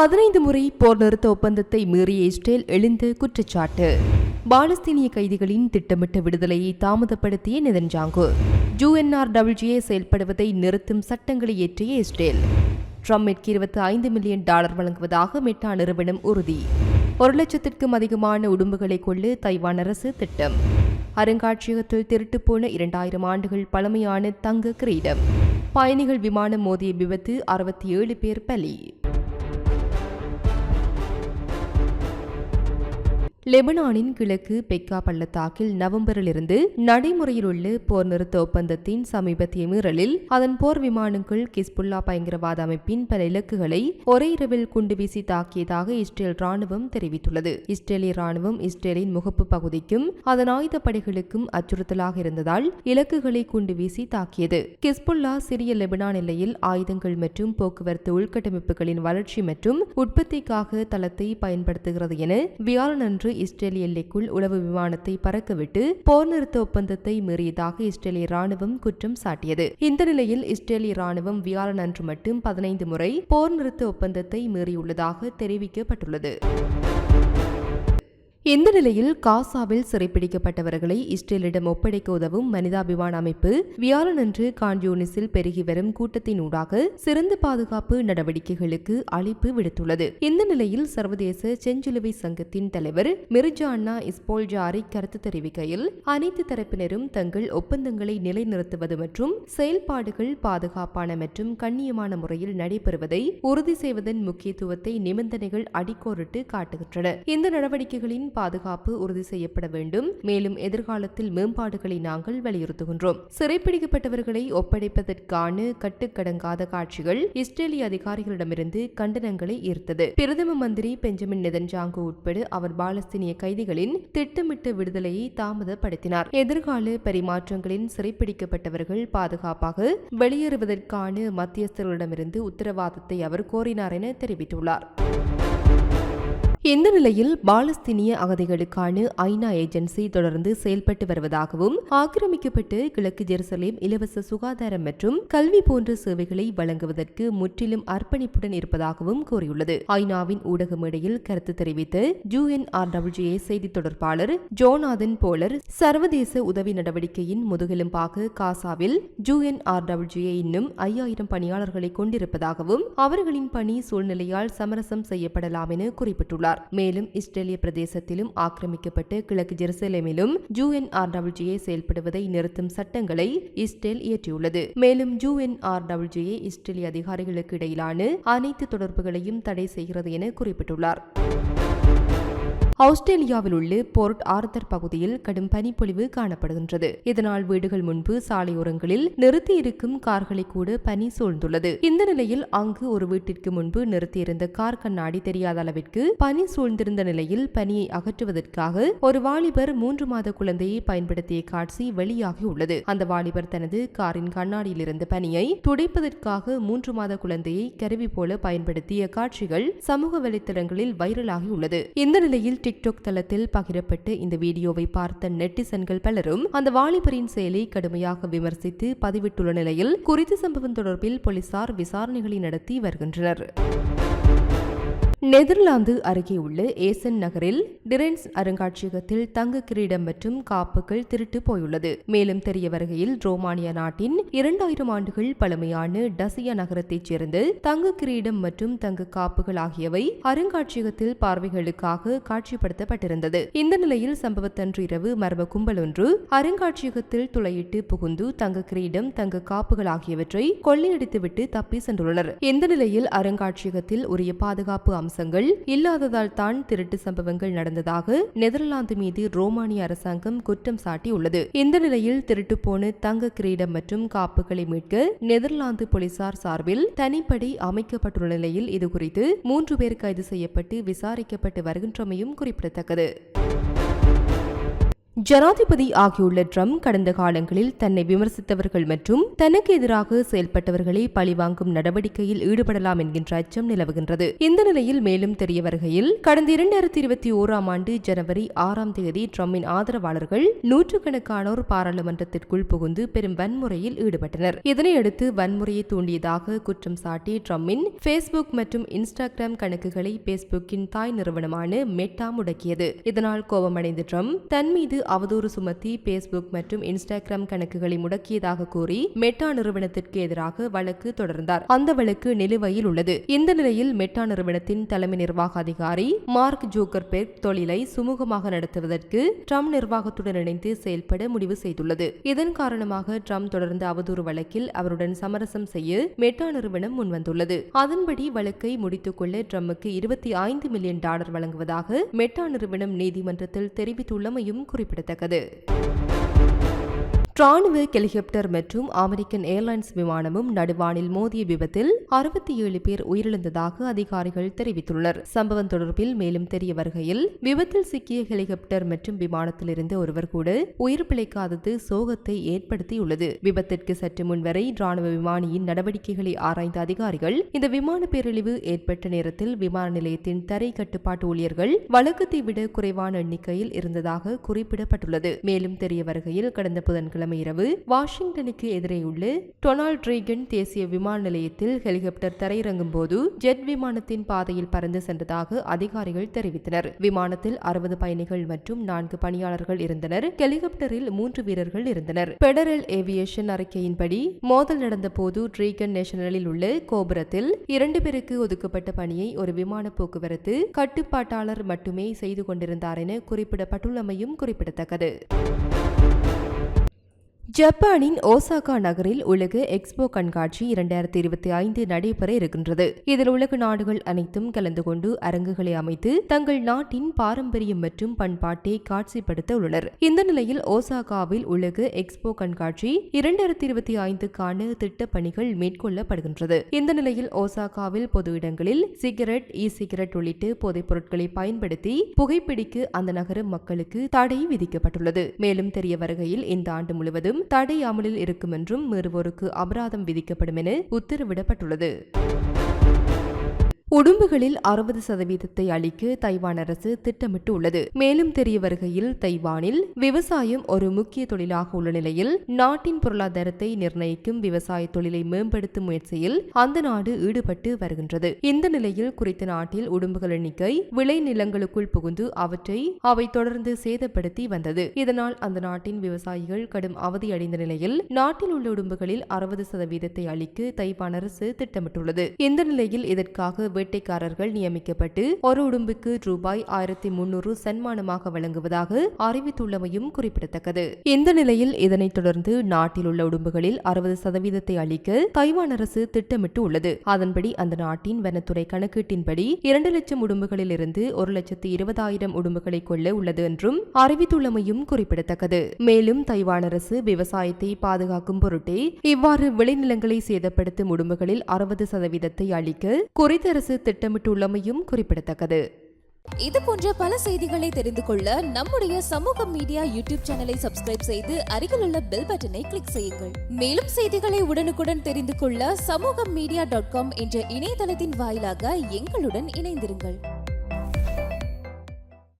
பதினைந்து முறை போர் நிறுத்த ஒப்பந்தத்தை மீறிய இஸ்ரேல் எழுந்த குற்றச்சாட்டு. பாலஸ்தீனிய கைதிகளின் திட்டமிட்ட விடுதலையை தாமதப்படுத்திய நெதன்ஜாங்கு. யுஎன்ஆர்டபிள்யூஏ செயல்படுவதை நிறுத்தும் சட்டங்களை இயற்றிய இஸ்ரேல். ட்ரம்பிற்கு இருபத்தி ஐந்து மில்லியன் டாலர் வழங்குவதாக மெட்டா நிறுவனம் உறுதி. ஒரு லட்சத்திற்கும் அதிகமான உடும்புகளை கொள்ள தைவான் அரசு திட்டம். அருங்காட்சியகத்தில் திருட்டுப்போன இரண்டாயிரம் ஆண்டுகள் பழமையான தங்க கிரீடம். பயணிகள் விமானம் மோதிய விபத்து அறுபத்தி ஏழு பேர் பலி. லெபனானின் கிழக்கு பெக்கா பள்ளத்தாக்கில் நவம்பரிலிருந்து நடைமுறையில் உள்ள போர் நிறுத்த ஒப்பந்தத்தின் சமீபத்திய மீறலில் அதன் போர் விமானங்கள் கிஸ்புல்லா பயங்கரவாத அமைப்பின் பல இலக்குகளை ஒரே இரவில் குண்டு வீசி தாக்கியதாக இஸ்ரேல் ராணுவம் தெரிவித்துள்ளது. இஸ்ரேலிய ராணுவம் இஸ்ரேலின் முகப்பு பகுதிக்கும் அதன் ஆயுதப்படைகளுக்கும் அச்சுறுத்தலாக இருந்ததால் இலக்குகளை குண்டு வீசி தாக்கியது. கிஸ்புல்லா சிறிய லெபனான் எல்லையில் ஆயுதங்கள் மற்றும் போக்குவரத்து உள்கட்டமைப்புகளின் வளர்ச்சி மற்றும் உற்பத்திக்காக தளத்தை பயன்படுத்துகிறது என வியாழனன்று இஸ்ரேல் எல்லைக்குள் உளவு விமானத்தை பறக்கவிட்டு போர் நிறுத்த ஒப்பந்தத்தை மீறியதாக இஸ்ரேலிய ராணுவம் குற்றம் சாட்டியது. இந்த நிலையில் இஸ்ரேலிய ராணுவம் வியாழன் அன்று மட்டும் பதினைந்து முறை போர் நிறுத்த ஒப்பந்தத்தை மீறியுள்ளதாக தெரிவிக்கப்பட்டுள்ளது. இந்த நிலையில் காசாவில் சிறைப்பிடிக்கப்பட்டவர்களை இஸ்ரேலிடம் ஒப்படைக்க உதவும் மனிதாபிமான அமைப்பு வியாழனன்று கான்யூனிஸில் பெருகி வரும் கூட்டத்தின் ஊடாக சிறந்த பாதுகாப்பு நடவடிக்கைகளுக்கு அழைப்பு விடுத்துள்ளது. இந்த நிலையில் சர்வதேச செஞ்சிலுவை சங்கத்தின் தலைவர் மிர்ஜா அண்ணா இஸ்போல்ஜாரி கருத்து தெரிவிக்கையில் அனைத்து தரப்பினரும் தங்கள் ஒப்பந்தங்களை நிலைநிறுத்துவது மற்றும் செயல்பாடுகள் பாதுகாப்பான மற்றும் கண்ணியமான முறையில் நடைபெறுவதை உறுதி செய்வதன் முக்கியத்துவத்தை நிபந்தனைகள் அடிக்கோரிட்டு காட்டுகின்றன. இந்த நடவடிக்கைகளின் பாதுகாப்பு உறுதி செய்யப்பட வேண்டும். மேலும் எதிர்காலத்தில் மேம்பாடுகளை நாங்கள் வலியுறுத்துகின்றோம். சிறைப்பிடிக்கப்பட்டவர்களை ஒப்படைப்பதற்கான கட்டுக்கடங்காத காட்சிகள் இஸ்ரேலிய அதிகாரிகளிடமிருந்து கண்டனங்களை ஈர்த்தது. பிரதம மந்திரி பெஞ்சமின் நெதன்ஜாங்கு உட்பட அவர் பாலஸ்தீனிய கைதிகளின் திட்டமிட்ட விடுதலையை தாமதப்படுத்தினார். எதிர்கால பரிமாற்றங்களின் சிறைப்பிடிக்கப்பட்டவர்கள் பாதுகாப்பாக வெளியேறுவதற்கான மத்தியஸ்தர்களிடமிருந்து உத்தரவாதத்தை அவர் கோரினார் என தெரிவித்துள்ளார். இந்த நிலையில் பாலஸ்தீனிய அகதிகளுக்கான ஐநா ஏஜென்சி தொடர்ந்து செயல்பட்டு வருவதாகவும் ஆக்கிரமிக்கப்பட்டு கிழக்கு ஜெருசலேம் இலவச சுகாதாரம் மற்றும் கல்வி போன்ற சேவைகளை வழங்குவதற்கு முற்றிலும் அர்ப்பணிப்புடன் இருப்பதாகவும் கூறியுள்ளது. ஐநாவின் ஊடக மேடையில் கருத்து தெரிவித்த யுஎன்ஆர்டபிள்யூஏ செய்தி தொடர்பாளர் ஜோனாதன் போலர் சர்வதேச உதவி நடவடிக்கையின் முதுகெலும்பாக காசாவில் யுஎன்ஆர்டபிள்யூஏ இன்னும் ஐயாயிரம் பணியாளர்களை கொண்டிருப்பதாகவும் அவர்களின் பணி சூழ்நிலையால் சமரசம் செய்யப்படலாம் என குறிப்பிட்டுள்ளார். கூறியுள்ளார் மேலும் இஸ்ரேலிய பிரதேசத்திலும் ஆக்கிரமிக்கப்பட்டு கிழக்கு ஜெருசலேமிலும் யுஎன்ஆர்டபிள்யூஏ செயல்படுவதை நிறுத்தும் சட்டங்களை இஸ்ரேல் இயற்றியுள்ளது. மேலும் யுஎன்ஆர்டபிள்யூஏ இஸ்ரேலிய அதிகாரிகளுக்கு இடையிலான அனைத்து தொடர்புகளையும் தடை செய்கிறது என குறிப்பிட்டுள்ளார். ஆஸ்திரேலியாவில் உள்ள போர்ட் ஆர்தர் பகுதியில் கடும் பனிப்பொழிவு காணப்படுகின்றது. இதனால் வீடுகள் முன்பு சாலையோரங்களில் நிறுத்தியிருக்கும் கார்களை கூட பனி சூழ்ந்துள்ளது. இந்த நிலையில் அங்கு ஒரு வீட்டிற்கு முன்பு நிறுத்தியிருந்த கார் கண்ணாடி தெரியாத அளவிற்கு பனி சூழ்ந்திருந்த நிலையில் பனியை அகற்றுவதற்காக ஒரு வாலிபர் மூன்று மாத குழந்தையை பயன்படுத்திய காட்சி வெளியாகியுள்ளது அந்த வாலிபர் தனது காரின் கண்ணாடியில் இருந்த பனியை துடைப்பதற்காக மூன்று மாத குழந்தையை கருவி போல பயன்படுத்திய காட்சிகள் சமூக வலைத்தளங்களில் வைரலாகியுள்ளது இந்த நிலையில் டிக்டாக் தளத்தில் பகிரப்பட்டு இந்த வீடியோவை பார்த்த நெட்டிசன்கள் பலரும் அந்த வாலிபரின் செயலை கடுமையாக விமர்சித்து பதிவிட்டுள்ள நிலையில் குறித்த சம்பவம் தொடர்பில் போலீசார் விசாரணைகளை நடத்தி வருகின்றனர். நெதர்லாந்து அருகே உள்ள ஏசன் நகரில் டிரென்ஸ் அருங்காட்சியகத்தில் தங்க கிரீடம் மற்றும் காப்புகள் திருட்டு போயுள்ளது. மேலும் தெரிய வருகையில் ரோமானிய நாட்டின் இரண்டாயிரம் ஆண்டுகள் பழமையான டசியா நகரத்தைச் சேர்ந்த தங்க கிரீடம் மற்றும் தங்க காப்புகள் ஆகியவை அருங்காட்சியகத்தில் பார்வைகளுக்காக காட்சிப்படுத்தப்பட்டிருந்தது. இந்த நிலையில் சம்பவத்தன்று இரவு மர்ம கும்பல் ஒன்று அருங்காட்சியகத்தில் துளையிட்டு புகுந்து தங்க கிரீடம் தங்க காப்புகள் ஆகியவற்றை கொள்ளையடித்துவிட்டு தப்பி சென்றுள்ளனர். இந்த நிலையில் அருங்காட்சியகத்தில் உரிய பாதுகாப்பு அம்சங்கள் இல்லாததால் தான் திருட்டு சம்பவங்கள் நடந்ததாக நெதர்லாந்து மீது ரோமானிய அரசாங்கம் குற்றம் சாட்டியுள்ளது. இந்த நிலையில் திருட்டு போன தங்க கிரீடம் மற்றும் காப்புகளை மீட்க நெதர்லாந்து போலீசார் சார்பில் தனிப்படை அமைக்கப்பட்டுள்ள நிலையில் இதுகுறித்து மூன்று பேர் கைது செய்யப்பட்டு விசாரிக்கப்பட்டு வருகின்றமையும் குறிப்பிடத்தக்கது. ஜனாதிபதி ஆகியுள்ள ட்ரம்ப் கடந்த காலங்களில் தன்னை விமர்சித்தவர்கள் மற்றும் தனக்கு எதிராக செயல்பட்டவர்களை பழிவாங்கும் நடவடிக்கையில் ஈடுபடலாம் என்கின்ற அச்சம் நிலவுகின்றது. இந்த நிலையில் மேலும் தெரிய வருகையில் கடந்த இரண்டாயிரத்தி இருபத்தி ஓராம் ஆண்டு ஜனவரி ஆறாம் தேதி ட்ரம்பின் ஆதரவாளர்கள் நூற்றுக்கணக்கானோர் பாராளுமன்றத்திற்குள் புகுந்து பெரும் வன்முறையில் ஈடுபட்டனர். இதனையடுத்து வன்முறையை தூண்டியதாக குற்றம் சாட்டி ட்ரம்பின் ஃபேஸ்புக் மற்றும் இன்ஸ்டாகிராம் கணக்குகளை பேஸ்புக்கின் தாய் நிறுவனமான மெட்டா முடக்கியது. இதனால் கோபமடைந்த ட்ரம்ப் தன் மீது அவதூறு சுமத்தி பேஸ்புக் மற்றும் இன்ஸ்டாகிராம் கணக்குகளை முடக்கியதாக கூறி மெட்டா நிறுவனத்திற்கு எதிராக வழக்கு தொடர்ந்தார். அந்த வழக்கு நிலுவையில் உள்ளது. இந்த நிலையில் மெட்டா நிறுவனத்தின் தலைமை நிர்வாக அதிகாரி மார்க் ஜோக்கர்பெர்க் தொழிலை சுமூகமாக நடத்துவதற்கு ட்ரம்ப் நிர்வாகத்துடன் இணைந்து செயல்பட முடிவு செய்துள்ளது. இதன் காரணமாக ட்ரம்ப் தொடர்ந்த அவதூறு வழக்கில் அவருடன் சமரசம் செய்ய மெட்டா நிறுவனம் முன்வந்துள்ளது. அதன்படி வழக்கை முடித்துக்கொள்ள ட்ரம்புக்கு இருபத்தி ஐந்து மில்லியன் டாலர் வழங்குவதாக மெட்டா நிறுவனம் நீதிமன்றத்தில் தெரிவித்துள்ளமையும் குறிப்பிடத்தக்கது. குறிப்பிடத்தக்கது. ராணுவ ஹெலிகாப்டர் மற்றும் அமெரிக்கன் ஏர்லைன்ஸ் விமானமும் நடுவானில் மோதிய விபத்தில் அறுபத்தி ஏழு பேர் உயிரிழந்ததாக அதிகாரிகள் தெரிவித்துள்ளனர். சம்பவம் தொடர்பில் மேலும் தெரிய வருகையில் விபத்தில் சிக்கிய ஹெலிகாப்டர் மற்றும் விமானத்திலிருந்து ஒருவர் கூட உயிர் பிழைக்காதது சோகத்தை ஏற்படுத்தியுள்ளது. விபத்திற்கு சற்று முன்வரை ராணுவ விமானியின் நடவடிக்கைகளை ஆராய்ந்த அதிகாரிகள் இந்த விமான பேரழிவு ஏற்பட்ட நேரத்தில் விமான நிலையத்தின் தரை கட்டுப்பாட்டு ஊழியர்கள் வழக்கத்தை விட குறைவான எண்ணிக்கையில் இருந்ததாக குறிப்பிடப்பட்டுள்ளது. மேலும் தெரிய வருகையில் கடந்த புதன்கிழமை இரவு வாஷிங்டனுக்கு எதிரே உள்ள டொனால்ட் ரீகன் தேசிய விமான நிலையத்தில் ஹெலிகாப்டர் தரையிறங்கும் போது ஜெட் விமானத்தின் பாதையில் பறந்து சென்றதாக அதிகாரிகள் தெரிவித்தனர். விமானத்தில் அறுபது பயணிகள் மற்றும் நான்கு பணியாளர்கள் இருந்தனர். ஹெலிகாப்டரில் மூன்று வீரர்கள் இருந்தனர். பெடரல் ஏவியேஷன் அறிக்கையின்படி மோதல் நடந்த போது ட்ரீகன் நேஷனலில் உள்ள கோபுரத்தில் இரண்டு பேருக்கு ஒதுக்கப்பட்ட பணியை ஒரு விமான போக்குவரத்து கட்டுப்பாட்டாளர் மட்டுமே செய்து கொண்டிருந்தார் என குறிப்பிடப்பட்டுள்ளமையும் குறிப்பிடத்தக்கது. ஜப்பானின் ஓசாகா நகரில் உலக எக்ஸ்போ கண்காட்சி இரண்டாயிரத்தி இருபத்தி ஐந்து நடைபெற இருக்கின்றது. இதில் உலக நாடுகள் அனைத்தும் கலந்து கொண்டு அரங்குகளை அமைத்து தங்கள் நாட்டின் பாரம்பரியம் மற்றும் பண்பாட்டை காட்சிப்படுத்த உள்ளனர் இந்த நிலையில் ஓசாகாவில் உலக எக்ஸ்போ கண்காட்சி இரண்டாயிரத்தி இருபத்தி ஐந்துக்கான திட்ட பணிகள் மேற்கொள்ளப்படுகின்றது. இந்த நிலையில் ஓசாகாவில் பொது இடங்களில் சிகரெட் இ சிகரெட் உள்ளிட்ட போதைப் பொருட்களை பயன்படுத்தி புகைப்பிடிக்க அந்த நகர மக்களுக்கு தடை விதிக்கப்பட்டுள்ளது. மேலும் தெரிய வருகையில் இந்த ஆண்டு முழுவதும் தடை அமலில் இருக்கும் என்றும் மீறுவோருக்கு அபராதம் விதிக்கப்படும் என உத்தரவிடப்பட்டுள்ளது. உடும்புகளில் அறுபது சதவீதத்தை அளிக்க தைவான் அரசு திட்டமிட்டு உள்ளது மேலும் தெரிய வருகையில் தைவானில் விவசாயம் ஒரு முக்கிய தொழிலாக உள்ள நிலையில் நாட்டின் பொருளாதாரத்தை நிர்ணயிக்கும் விவசாய தொழிலை மேம்படுத்தும் முயற்சியில் அந்த நாடு ஈடுபட்டு வருகின்றது. இந்த நிலையில் குறித்த நாட்டில் உடும்புகள் எண்ணிக்கை விளை நிலங்களுக்குள் புகுந்து அவற்றை அவை தொடர்ந்து சேதப்படுத்தி வந்தது. இதனால் அந்த நாட்டின் விவசாயிகள் கடும் அவதியடைந்த நிலையில் நாட்டில் உள்ள உடும்புகளில் அறுபது சதவீதத்தை அளிக்க தைவான் அரசு திட்டமிட்டுள்ளது. இந்த நிலையில் இதற்காக வேட்டைக்காரர்கள் நியமிக்கப்பட்டு ஒரு உடும்புக்கு ரூபாய் ஆயிரத்தி முன்னூறு சன்மானமாக வழங்குவதாக அறிவித்துள்ளமையும் குறிப்பிடத்தக்கது. இந்த நிலையில் இதனைத் தொடர்ந்து நாட்டில் உள்ள உடும்புகளில் அறுபது சதவீதத்தை அளிக்க தைவான் அரசு திட்டமிட்டு உள்ளது. அதன்படி அந்த நாட்டின் வனத்துறை கணக்கீட்டின்படி இரண்டு லட்சம் உடும்புகளில் இருந்து ஒரு லட்சத்து இருபதாயிரம் உடும்புகளை கொள்ள உள்ளது என்றும் அறிவித்துள்ளமையும் குறிப்பிடத்தக்கது. மேலும் தைவான் அரசு விவசாயத்தை பாதுகாக்கும் பொருட்டே இவ்வாறு விளைநிலங்களை சேதப்படுத்தும் உடும்புகளில் அறுபது சதவீதத்தை அளிக்க குறித்த அரசு அரசு திட்டமிட்டுள்ளமையும் குறிப்பிடத்தக்கது. இது போன்ற பல செய்திகளை தெரிந்து கொள்ள நம்முடைய சமூக மீடியா யூடியூப் சேனலை சப்ஸ்கிரைப் செய்து அருகில் உள்ள பெல் பட்டனை கிளிக் செய்யுங்கள். மேலும் செய்திகளை உடனுக்குடன் தெரிந்து கொள்ள சமூக மீடியா டாட் காம் என்ற இணையதளத்தின் வாயிலாக எங்களுடன் இணைந்திருங்கள்.